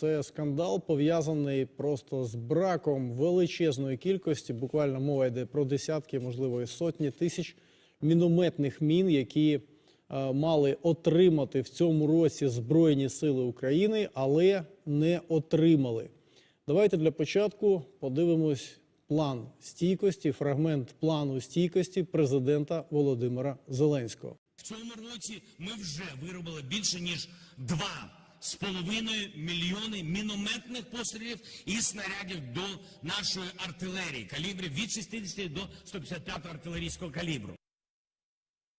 Це скандал пов'язаний просто з браком величезної кількості. Буквально мова йде про десятки, можливо, і сотні тисяч мінометних мін, які е, мали отримати в цьому році Збройні Сили України, але не отримали. Давайте для початку подивимось план стійкості, фрагмент плану стійкості президента Володимира Зеленського. В цьому році ми вже виробили більше ніж два з половиною мільйони мінометних пострілів і снарядів до нашої артилерії калібрів від 60 до 155 артилерійського калібру.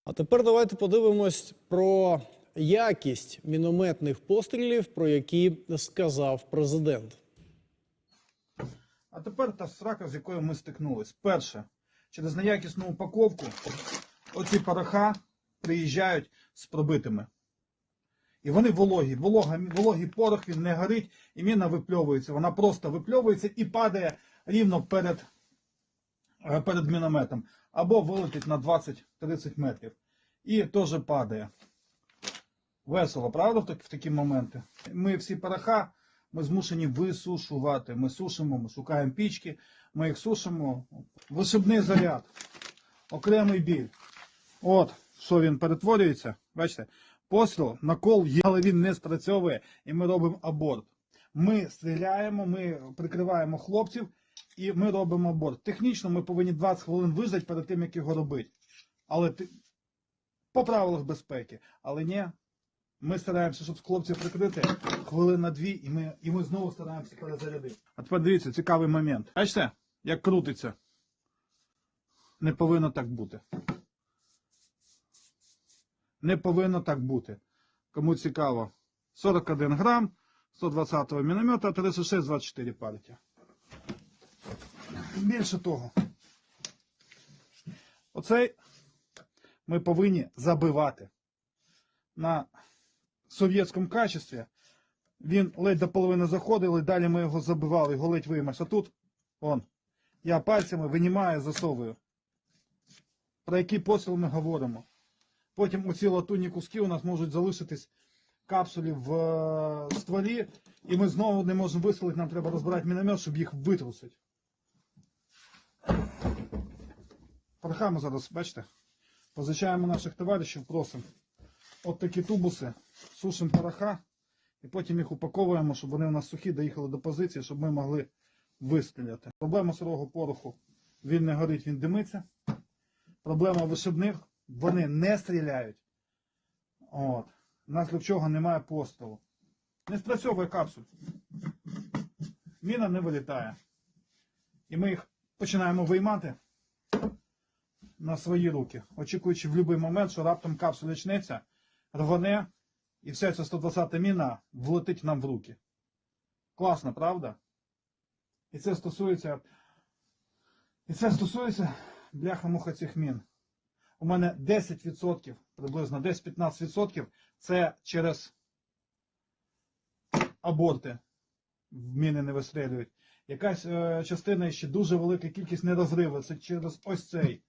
А тепер давайте подивимось про якість мінометних пострілів, про які сказав президент. А тепер та срака, з якою ми стикнулись. Перше, через неякісну упаковку оці пороха приїжджають з пробитими. І вони вологі. Волога, вологий порох, він не горить, і міна випльовується. Вона просто випльовується і падає рівно перед, е, перед мінометом. Або вилетить на 20-30 метрів. І теж падає. Весело, правда, в так- в такі моменти? Ми всі пороха ми змушені висушувати. Ми сушимо, ми шукаємо пічки, ми їх сушимо. Вишибний заряд, окремий біль. От, що він перетворюється. Бачите, постріл, накол є, але він не спрацьовує, і ми робимо аборт. Ми стріляємо, ми прикриваємо хлопців і ми робимо аборт. Технічно ми повинні 20 хвилин виждати перед тим, як його робити. Але по правилах безпеки. Але ні, ми стараємося, щоб хлопців прикрити хвилин на дві, і ми, і ми знову стараємося перезарядити. А тепер дивіться, цікавий момент. Бачите, як крутиться? Не повинно так бути. Не повинно так бути. Кому цікаво, 41 грам, 120-го міномета, 36-24 партія. Більше того, оцей ми повинні забивати на совєтському качестві. Він ледь до половини заходив, і далі ми його забивали, його ледь виймеш. А тут, он, я пальцями винімаю, засовую. Про який постріл ми говоримо. Потім оці латунні куски у нас можуть залишитись капсулі в е, стволі, і ми знову не можемо вистрілити, нам треба розбирати міномет, щоб їх витрусити. Порохами зараз, бачите, позичаємо наших товаришів, просимо. От такі тубуси, сушимо пороха і потім їх упаковуємо, щоб вони у нас сухі доїхали до позиції, щоб ми могли вистріляти. Проблема сирого пороху, він не горить, він димиться. Проблема вишибних, вони не стріляють. От. Наслідок чого немає пострілу. Не спрацьовує капсуль. Міна не вилітає. І ми їх починаємо виймати на свої руки, очікуючи в будь-який момент, що раптом капсуля очнеться, рване, і вся ця 120 міна влетить нам в руки. Класно, правда? І це стосується. І це стосується бляха-муха цих мін. У мене 10%, приблизно 10-15% це через аборти міни не вистрілюють. Якась е, частина ще дуже велика кількість нерозриву. Це через ось цей.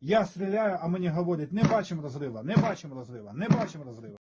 Я стріляю, а мені говорять, не бачимо розрива, не бачимо розрива, не бачимо розрива.